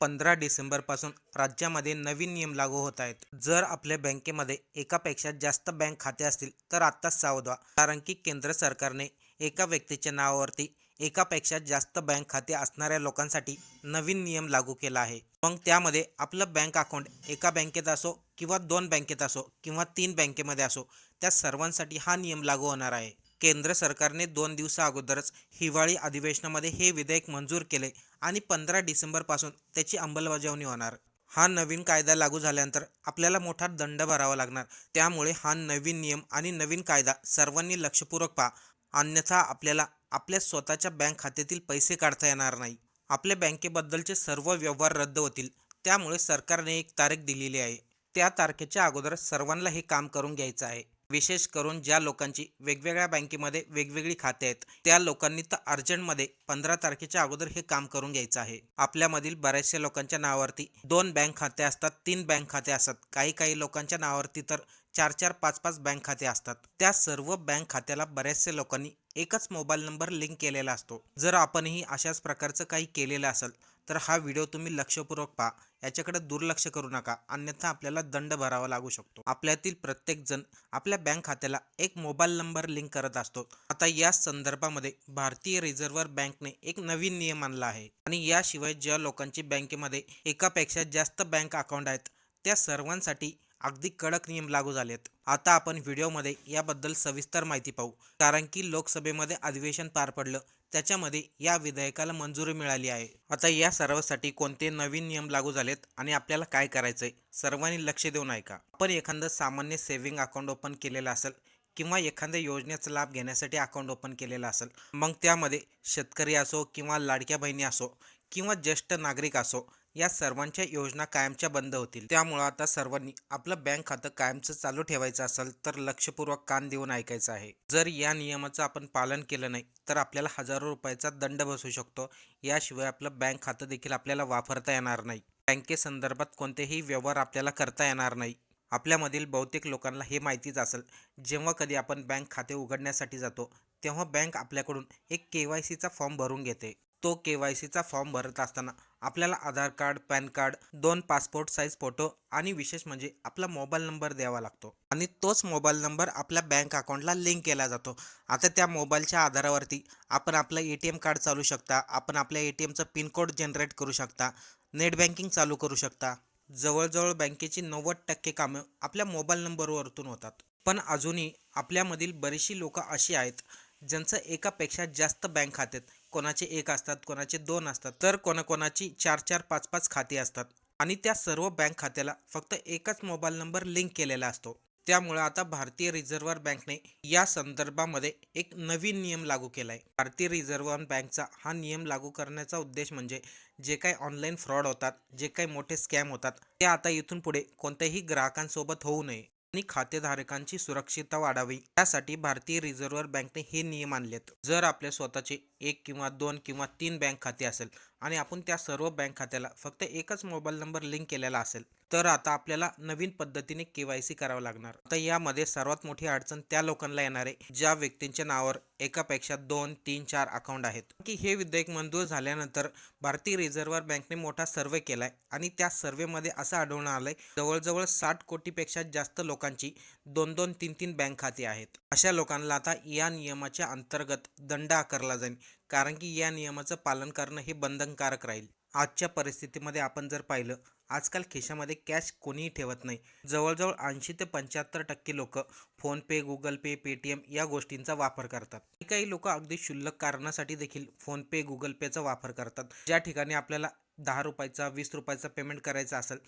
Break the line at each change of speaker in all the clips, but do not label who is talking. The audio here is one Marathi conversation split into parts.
पंधरा डिसेंबरपासून राज्यामध्ये नवीन नियम लागू होत आहेत. जर आपल्या बँकेमध्ये एकापेक्षा जास्त बँक खाते असतील तर आत्ताच सावध व्हा कारण की केंद्र सरकारने एका व्यक्तीच्या नावावरती एकापेक्षा जास्त बँक खाते असणाऱ्या लोकांसाठी नवीन नियम लागू केला आहे. मग त्यामध्ये आपलं बँक अकाउंट एका बँकेत असो किंवा दोन बँकेत असो किंवा तीन बँकेमध्ये असो त्या सर्वांसाठी हा नियम लागू होणार आहे. केंद्र सरकारने दोन दिवसा अगोदरच हिवाळी अधिवेशनामध्ये हे विधेयक मंजूर केले आणि पंधरा डिसेंबरपासून त्याची अंमलबजावणी होणार. हा नवीन कायदा लागू झाल्यानंतर आपल्याला मोठा दंड भरावा लागणार. त्यामुळे हा नवीन नियम आणि नवीन कायदा सर्वांनी लक्षपूर्वक पहा. अन्यथा आपल्याला आपल्या स्वतःच्या बँक खात्यातील पैसे काढता येणार नाही. आपल्या बँकेबद्दलचे सर्व व्यवहार रद्द होतील. त्यामुळे सरकारने एक तारीख दिलेली आहे. त्या तारखेच्या अगोदर सर्वांना हे काम करून घ्यायचं आहे. विशेष करून ज्या लोकांची वेगवेगळ्या बँकेमध्ये वेगवेगळी खाते आहेत त्या लोकांनी तर अर्जंटमध्ये पंधरा तारखेच्या अगोदर हे काम करून घ्यायचं आहे. आपल्यामधील बऱ्याचशा लोकांच्या नावावरती दोन बँक खाते असतात तीन बँक खाते असतात. काही काही लोकांच्या नावावरती तर चार चार पाच पाच बँक खाते असतात. त्या सर्व बँक खात्याला बऱ्याचशा लोकांनी एकच मोबाईल नंबर लिंक केलेला असतो. जर आपणही अशाच प्रकारचं काही केलेलं असेल तर हा व्हिडिओ तुम्ही लक्षपूर्वक पहा. याच्याकडे दुर्लक्ष करू नका. अन्यथा आपल्याला दंड भरावा लागू शकतो. आपल्यातील प्रत्येक जण आपल्या बँक खात्याला एक मोबाईल नंबर लिंक करत असतो. आता या संदर्भामध्ये भारतीय रिझर्व्ह बँकने एक नवीन नियम आणला आहे. आणि याशिवाय ज्या लोकांची बँकेमध्ये एकापेक्षा जास्त बँक अकाउंट आहेत त्या सर्वांसाठी अगदी कडक नियम लागू झालेत. आता आपण व्हिडिओमध्ये याबद्दल सविस्तर माहिती पाहू. कारण की लोकसभेमध्ये अधिवेशन पार पडलं त्याच्यामध्ये या विधेयकाला मंजुरी मिळाली आहे. आता या सर्वासाठी कोणते नवीन नियम लागू झालेत आणि आपल्याला काय करायचंय सर्वांनी लक्ष देऊन ऐका. आपण एखादं सामान्य सेव्हिंग अकाउंट ओपन केलेलं असेल किंवा एखाद्या योजनेचा लाभ घेण्यासाठी अकाउंट ओपन केलेलं असेल मग त्यामध्ये शेतकरी असो किंवा लाडक्या बहिणी असो किंवा ज्येष्ठ नागरिक असो या सर्वांच्या योजना कायमच्या बंद होतील. त्यामुळं आता सर्वांनी आपलं बँक खातं कायमचं चालू ठेवायचं असेल तर लक्षपूर्वक कान देऊन ऐकायचं आहे. जर या नियमाचं आपण पालन केलं नाही तर आपल्याला हजारो रुपयाचा दंड बसू शकतो. याशिवाय आपलं बँक खातं देखील आपल्याला वापरता येणार नाही. बँकेसंदर्भात कोणतेही व्यवहार आपल्याला करता येणार नाही. आपल्यामधील बहुतेक लोकांना हे माहितीच असेल जेव्हा कधी आपण बँक खाते उघडण्यासाठी जातो तेव्हा बँक आपल्याकडून एक के वाय सीचा फॉर्म भरून घेते. तो के वाय सीचा फॉर्म भरत असताना आपल्याला आधार कार्ड पॅन कार्ड दोन पासपोर्ट साईज फोटो आणि विशेष म्हणजे आपला मोबाईल नंबर द्यावा लागतो. आणि तोच मोबाईल नंबर आपल्या बँक अकाउंटला लिंक केला जातो. आता त्या मोबाईलच्या आधारावरती आपण आपलं ए टी एम कार्ड चालू शकता आपण आपल्या ए टी एमचं पिनकोड जनरेट करू शकता नेट बँकिंग चालू करू शकता. जवळजवळ बँकेची नव्वद टक्के कामं आपल्या मोबाईल नंबरवरतून होतात. पण अजूनही आपल्यामधील बरीचशी लोकं अशी आहेत ज्यांचं एकापेक्षा जास्त बँक खात्यात कोणाचे एक असतात कोणाचे दोन असतात तर कोणाकोणाची चार चार पाच पाच खाती असतात. आणि त्या सर्व बँक खात्याला फक्त एकच मोबाईल नंबर लिंक केलेला असतो. त्यामुळे आता भारतीय रिझर्व्ह बँकने या संदर्भामध्ये एक नवीन नियम लागू केला आहे भारतीय रिझर्व्ह बँकचा हा नियम लागू करण्याचा उद्देश म्हणजे जे काही ऑनलाईन फ्रॉड होतात जे काही मोठे स्कॅम होतात ते आता इथून पुढे कोणत्याही ग्राहकांसोबत होऊ नये. खातेधारकांची सुरक्षितता वाढावी. यासाठी भारतीय रिझर्व्ह बँकने हे नियम आणलेत. जर आपल्या स्वतःचे एक किंवा दोन किंवा तीन बँक खाते असेल आणि आपण त्या सर्व बँक खात्याला फक्त एकच मोबाईल नंबर लिंक केलेला असेल तर आता आपल्याला नवीन पद्धतीने केवायसी करावं लागणार. आता यामध्ये सर्वात मोठी अडचण त्या लोकांना येणार आहे ज्या व्यक्तींच्या नावावर एकापेक्षा दोन तीन चार अकाउंट आहेत. की हे विधेयक मंजूर झाल्यानंतर भारतीय रिझर्व्ह बँकने मोठा सर्वे केलाय आणि त्या सर्वेमध्ये असं आढळून आलंय जवळजवळ साठ कोटीपेक्षा जास्त लोकांना लोकांची दोन दोन तीन तीन बँक खाती आहेत. अशा लोकांना आता या नियमाच्या अंतर्गत दंड आकारला जाईल. कारण की या नियमाचं पालन करणं हे बंधनकारक राहील. आजच्या परिस्थितीमध्ये आपण जर पाहिलं आजकाल खिशामध्ये कॅश कोणीही ठेवत नाही. जवळजवळ ऐंशी ते पंच्याहत्तर टक्के लोक फोनपे गुगल पे पेटीएम या गोष्टींचा वापर करतात. काही लोक अगदी शुल्लक कारणासाठी देखील फोनपे गुगल पेचा वापर करतात. ज्या ठिकाणी आपल्याला दहा रुपयाचा वीस रुपयाचा पेमेंट करायचा असेल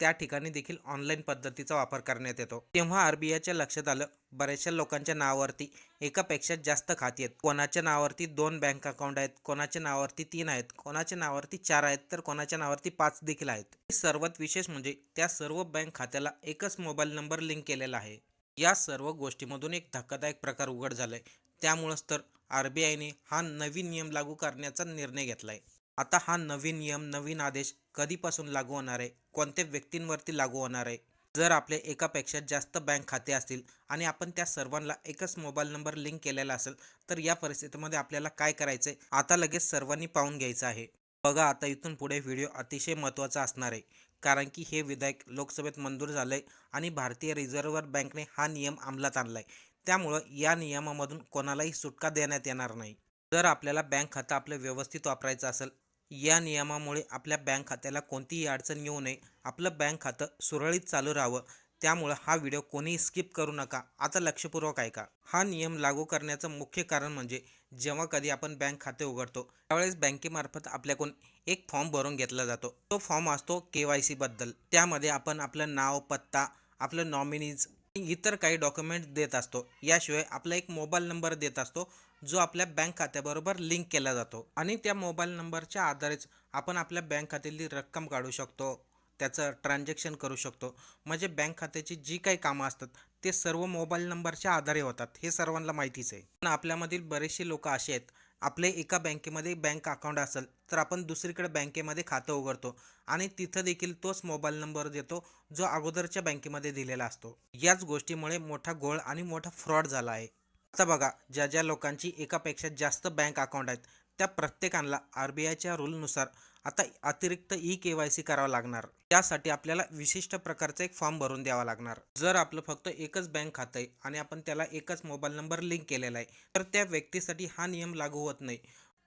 त्या ठिकाणी देखील ऑनलाईन पद्धतीचा वापर करण्यात येतो. तेव्हा आरबीआयच्या लक्षात आलं बऱ्याचशा लोकांच्या नावावरती एकापेक्षा जास्त खाती आहेत. कोणाच्या नावावरती दोन बँक अकाउंट आहेत कोणाच्या नावावरती तीन आहेत कोणाच्या नावावरती चार आहेत तर कोणाच्या नावावरती पाच देखील आहेत. सर्वात विशेष म्हणजे त्या सर्व बँक खात्याला एकच मोबाईल नंबर लिंक केलेला आहे. या सर्व गोष्टीमधून एक धक्कादायक प्रकार उघड झालाय. त्यामुळंच तर आर बी आयने हा नवीन नियम लागू करण्याचा निर्णय घेतलाय. आता हा नवीन नियम नवीन आदेश कधीपासून लागू होणार आहे? कोणत्या व्यक्तींवरती लागू होणार आहे? जर आपले एकापेक्षा जास्त बँक खाते असतील आणि आपण त्या सर्वांना एकच मोबाईल नंबर लिंक केलेला असेल तर या परिस्थितीमध्ये आपल्याला काय करायचं आहे आता लगेच सर्वांनी पाहून घ्यायचं आहे. बघा आता इथून पुढे व्हिडिओ अतिशय महत्त्वाचा असणार आहे. कारण की हे विधेयक लोकसभेत मंजूर झालं आहे आणि भारतीय रिझर्व्ह बँकने हा नियम अंमलात आणला आहे त्यामुळं या नियमामधून कोणालाही सुटका देण्यात येणार नाही. जर आपल्याला बँक खातं आपलं व्यवस्थित वापरायचं असेल या नियमामुळे आपल्या बँक खात्याला कोणतीही अडचण येऊ नये. आपलं बँक खातं सुरळीत चालू राहावं. त्यामुळं हा व्हिडिओ कोणीही स्किप करू नका. आता लक्षपूर्वक ऐका. हा नियम लागू करण्याचं मुख्य कारण म्हणजे जेव्हा कधी आपण बँक खाते उघडतो त्यावेळेस बँकेमार्फत आपल्याकडून एक फॉर्म भरून घेतला जातो. तो फॉर्म असतो के वाय सीबद्दल त्यामध्ये आपण आपलं नाव पत्ता आपलं नॉमिनीज इतर काही डॉक्युमेंट्स देत असतो. याशिवाय आपला एक मोबाईल नंबर देत असतो जो आपल्या बँक खात्याबरोबर लिंक केला जातो. आणि त्या मोबाईल नंबरच्या आधारेच आपण आपल्या बँक खात्यातली रक्कम काढू शकतो. त्याचं ट्रान्झॅक्शन करू शकतो. म्हणजे बँक खात्याची जी काही कामं असतात ते सर्व मोबाईल नंबरच्या आधारे होतात. हे सर्वांना माहितीच आहे. पण आपल्यामधील बरेचसे लोक असे आहेत आपले एका बँकेमध्ये बँक अकाउंट असेल तर आपण दुसरीकडे बँकेमध्ये खातं उघडतो आणि तिथं देखील तोच मोबाईल नंबर देतो जो अगोदरच्या बँकेमध्ये दिलेला असतो. याच गोष्टीमुळे मोठा घोळ आणि मोठा फ्रॉड झाला आहे. आता बघा ज्या ज्या लोकांची एकापेक्षा जास्त बँक अकाउंट आहेत त्या प्रत्येकाला आर बी आयच्या रूलनुसार आता अतिरिक्त ई के वाय सी करावं लागणार. त्यासाठी आपल्याला विशिष्ट प्रकारचा एक फॉर्म भरून द्यावा लागणार. जर आपलं फक्त एकच बँक खातं आहे आणि आपण त्याला एकच मोबाईल नंबर लिंक केलेला आहे तर त्या व्यक्तीसाठी हा नियम लागू होत नाही.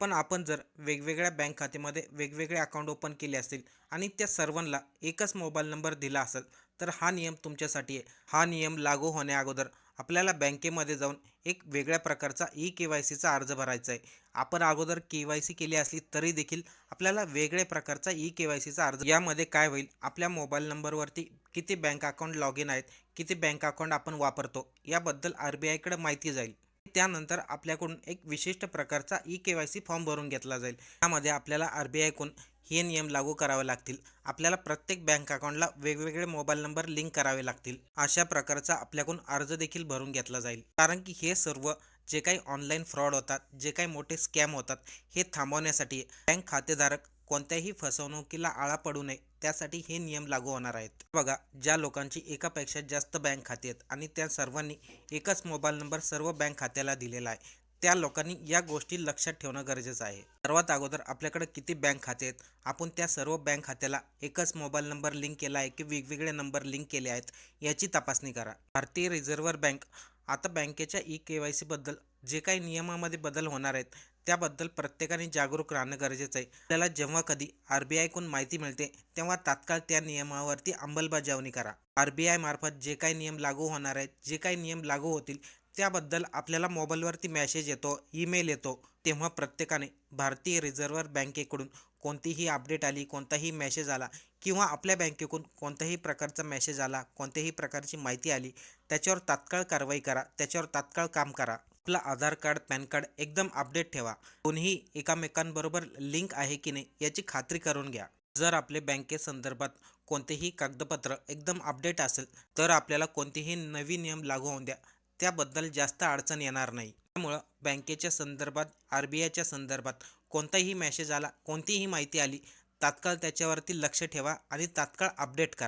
पण आपण जर वेगवेगळ्या बँक खात्यामध्ये वेगवेगळे अकाउंट ओपन केले असतील आणि त्या सर्वांना एकच मोबाईल नंबर दिला असेल तर हा नियम तुमच्यासाठी आहे. हा नियम लागू होण्या अगोदर आपल्याला बँकेमध्ये जाऊन एक वेगळ्या प्रकारचा ई के वाय सीचा अर्ज भरायचा आहे. आपण अगोदर के वाय सी केली असली तरी देखील आपल्याला वेगळ्या प्रकारचा ई के वाय सीचा अर्ज यामध्ये काय होईल? आपल्या मोबाईल नंबरवरती किती बँक अकाउंट लॉग इन आहेत? किती बँक अकाउंट आपण वापरतो? याबद्दल आर बी आयकडे माहिती जाईल. त्यानंतर आपल्याकडून एक विशिष्ट प्रकारचा E K Y C form भरून घेतला जाईल. त्यामध्ये आपल्याला आर बी आयकडून हे नियम लागू करावे लागतील. आपल्याला प्रत्येक बँक अकाउंटला वेगवेगळे मोबाईल नंबर लिंक करावे लागतील. अशा प्रकारचा आपल्याकडून अर्ज देखील भरून घेतला जाईल. कारण की हे सर्व जे काही ऑनलाईन फ्रॉड होतात जे काही मोठे स्कॅम होतात हे थांबवण्यासाठी बँक खातेधारक कोणत्याही फसवणुकीला आळा पडू नये. त्यासाठी हे नियम लागू होणार आहेत. बघा ज्या लोकांची एकापेक्षा जास्त बँक खाते आहेत आणि त्या सर्वांनी एकच मोबाईल नंबर सर्व बँक खात्याला दिलेला आहे. त्या लोकांनी या गोष्टी लक्षात ठेवणं गरजेचं आहे. सर्वात अगोदर आपल्याकडे किती बँक खाते आहेत? आपण त्या सर्व बँक खात्याला एकच मोबाईल नंबर लिंक केला आहे की वेगवेगळे नंबर लिंक केले आहेत याची तपासणी करा. भारतीय रिझर्व्ह बँक आता बँकेच्या ई के वाय सीबद्दल जे काही नियमामध्ये बदल होणार आहेत त्याबद्दल प्रत्येकाने जागरूक राहणं गरजेचं आहे. आपल्याला जेव्हा कधी आर बी आयकडून माहिती मिळते तेव्हा तात्काळ त्या नियमावरती अंमलबजावणी करा. आर बी आय मार्फत जे काही नियम लागू होणार आहेत जे काही नियम लागू होतील त्याबद्दल आपल्याला मोबाईलवरती मॅसेज येतो ईमेल येतो तेव्हा प्रत्येकाने भारतीय रिझर्व्ह बँकेकडून कोणतीही अपडेट आली कोणताही मेसेज आला किंवा आपल्या बँकेकडून कोणत्याही प्रकारचा मेसेज आला कोणत्याही प्रकारची माहिती आली त्याच्यावर तात्काळ कारवाई करा त्याच्यावर तात्काळ काम करा. आपलं आधार कार्ड पॅन कार्ड एकदम अपडेट ठेवा. कोणीही एकामेकांबरोबर लिंक आहे की नाही याची खात्री करून घ्या. जर आपले बँकेसंदर्भात कोणतेही कागदपत्र एकदम अपडेट असेल तर आपल्याला कोणतेही नवीन नियम लागू होऊन द्या. त्याबद्दल जास्त अडचण येणार नाही. त्यामुळं बँकेच्या संदर्भात आर बी आयच्या संदर्भात कोणताही मॅसेज आला कोणतीही माहिती आली तात्काळ त्याच्यावरती लक्ष ठेवा आणि तात्काळ अपडेट करा.